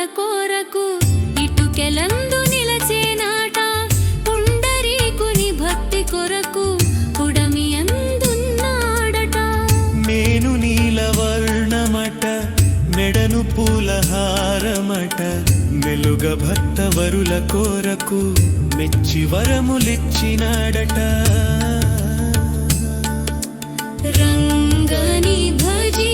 ప్రాణాల కోరకు ఇటుకెలందు నిలచేనాట పుండరీకుని భక్తి కొరకు పుడమి అందున్నాడట. మేను నీలవర్ణమట మెడను పూలహారమట మెలుగ భక్తవరుల కోరకు మెచ్చి వరములిచ్చినాడట. రంగని భజీ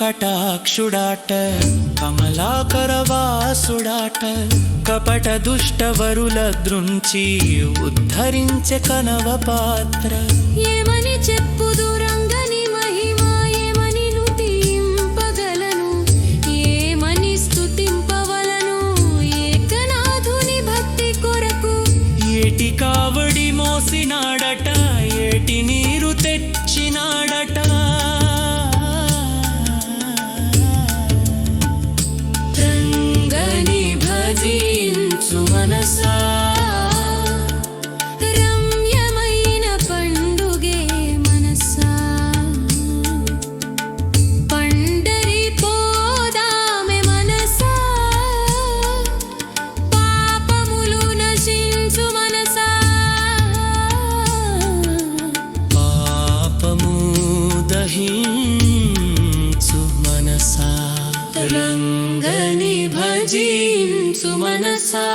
కటాక్షుడాట కమలాకరవాసుడాట వాసుడాట కపట దుష్టవరుల దృంచి ఉద్ధరించే కనవ పాత్ర. ఏమని చెప్పుదురా दहीम् मनसा। रङ्गनि भजीं सुमनसा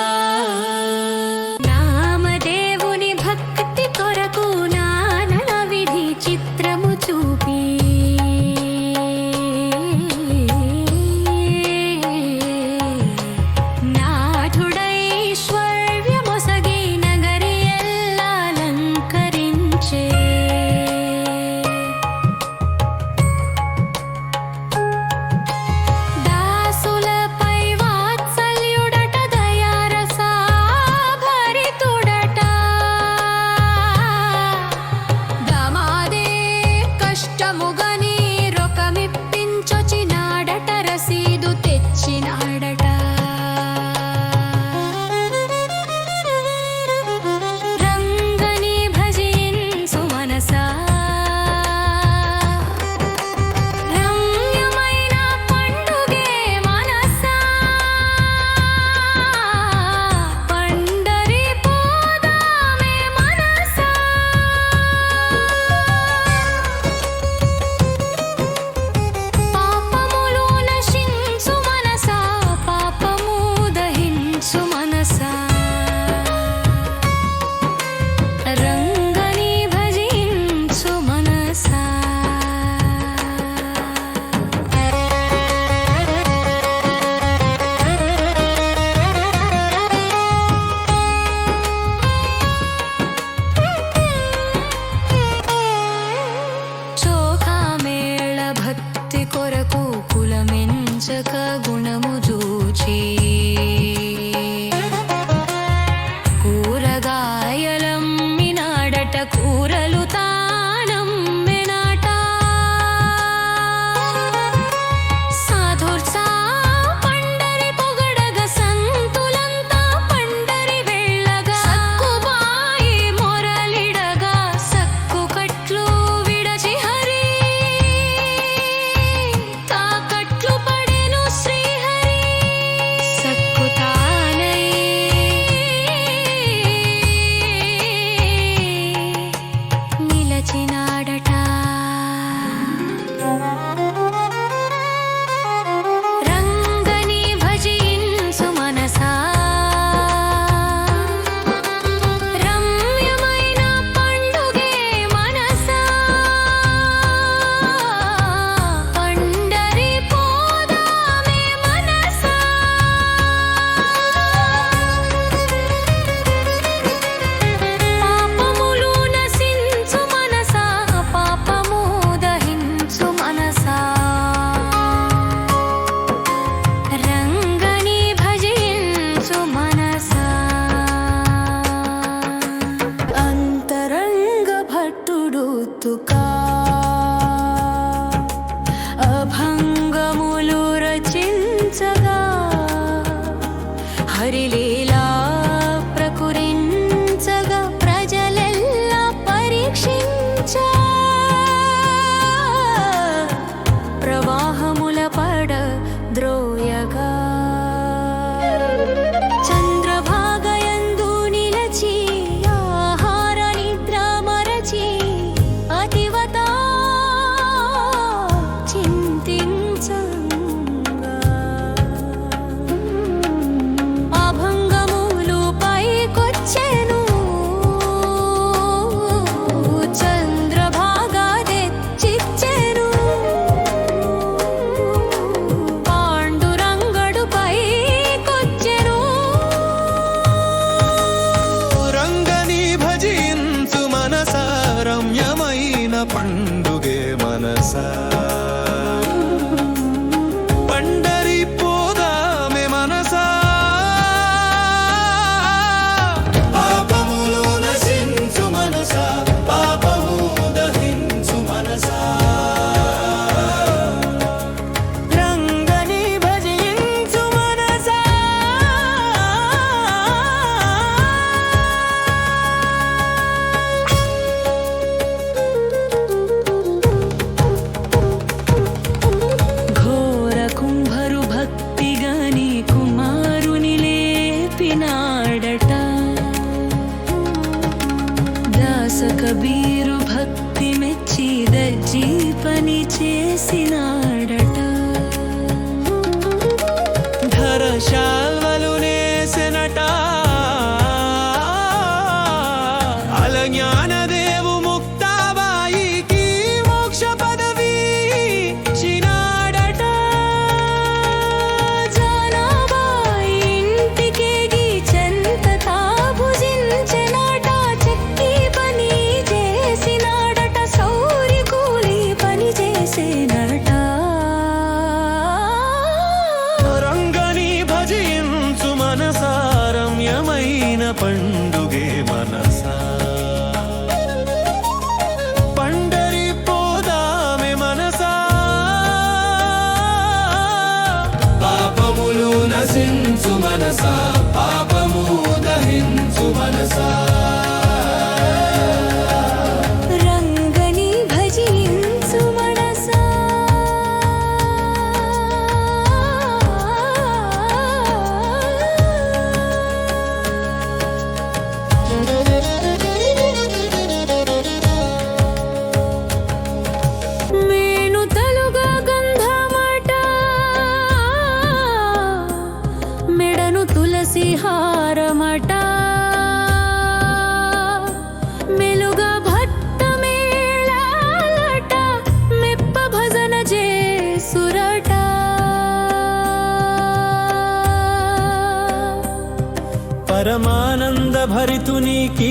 పరమానంద భరితునికి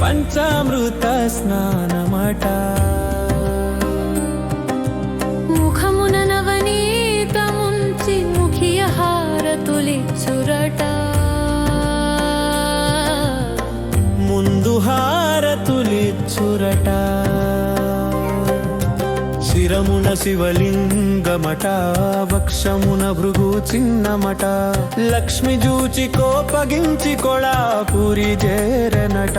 పంచామృత స్నానమట దూరమున శివలింగమటావక్షమున భృగు చిన్నమట లక్ష్మి జూచి కోపగించి కొళా పూరి చేరనట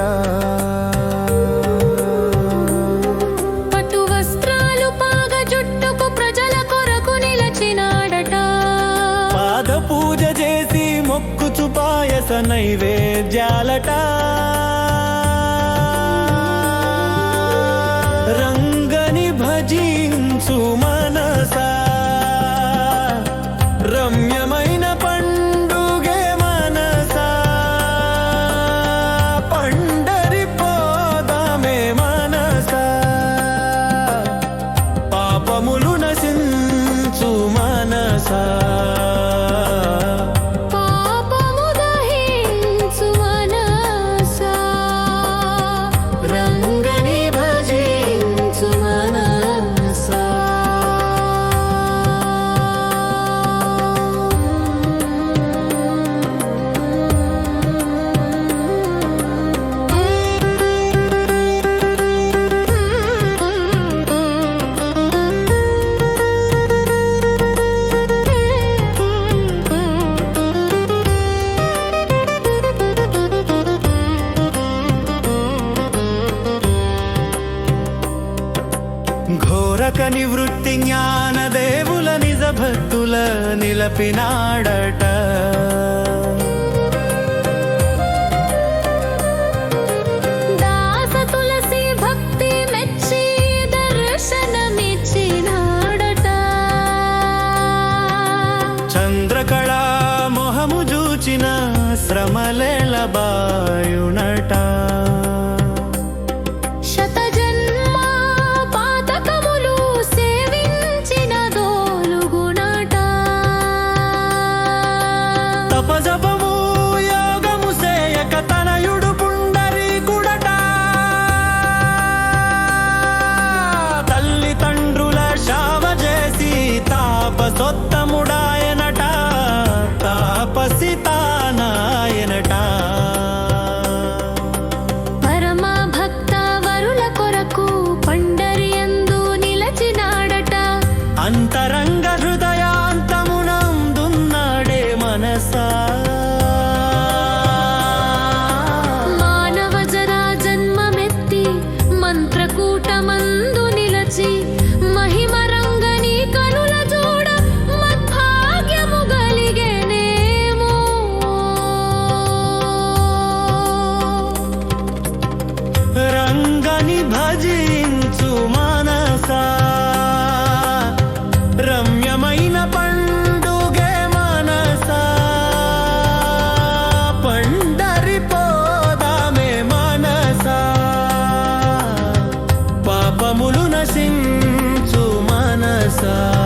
పూజ చేసి మొక్కుచు పాయస నైవేద్యాలట. suma నివృత్తి జ్ఞాన దేవుల నిజ భక్తుల నిలపినాడట. ఉత్తముడా ప్రకాశించు మనసా.